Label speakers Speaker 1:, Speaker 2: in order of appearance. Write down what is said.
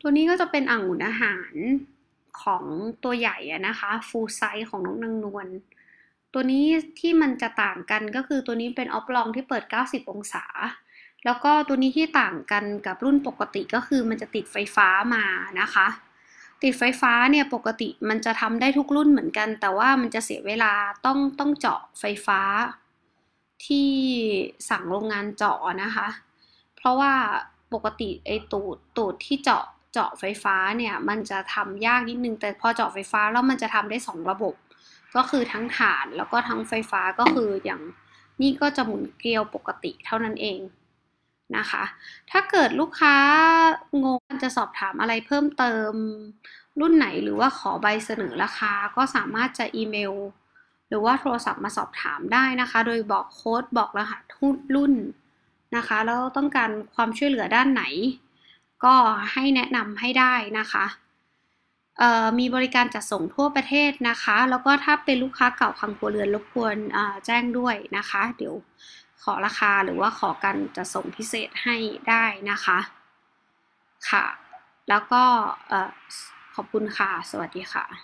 Speaker 1: ตัวนี้ก็จะเป็นอ่างอุ่นอาหารของตัวใหญ่นะคะฟูลไซส์ของน้องนางนวลตัวนี้ที่มันจะต่างกันก็คือตัวนี้เป็นออฟลองที่เปิด 90 องศา แล้วก็ตัวนี้ที่ต่างกันกับรุ่นปกติก็คือมันจะติดไฟฟ้ามานะคะ ติดไฟฟ้าเนี่ยปกติมันจะทำได้ทุกรุ่นเหมือนกัน แต่ว่ามันจะเสียเวลาต้องต้องเจาะไฟฟ้า ที่สั่งโรงงานเจาะนะคะ เพราะว่าปกติไอ้ตูดตูดที่เจาะ เจาะไฟฟ้าเนี่ยมันจะทำยากนิดนึง แต่พอเจาะไฟฟ้าแล้วมันจะทำได้ 2 ระบบ ก็คือทั้งฐานแล้วก็ทั้งไฟฟ้าก็คืออย่างนี่ก็จะหมุนเกลียวปกติเท่านั้นเองนะคะ ถ้าเกิดลูกค้างงจะสอบถามอะไรเพิ่มเติมรุ่นไหนหรือว่าขอใบเสนอราคาก็สามารถจะอีเมล หรือว่าโทรศัพท์มาสอบถามได้นะคะ โดยบอกโค้ดบอกรหัสรุ่นนะคะ แล้วต้องการความช่วยเหลือด้านไหน ก็ให้แนะนำให้ได้นะคะมีบริการจัดส่งทั่วประเทศนะคะ แล้วก็ถ้าเป็นลูกค้าเก่าคังครัวเรือนรบกวนแจ้งด้วยนะคะ เดี๋ยวขอราคาหรือว่าขอการจัดส่งพิเศษให้ได้นะคะค่ะ แล้วก็ขอบคุณค่ะ สวัสดีค่ะ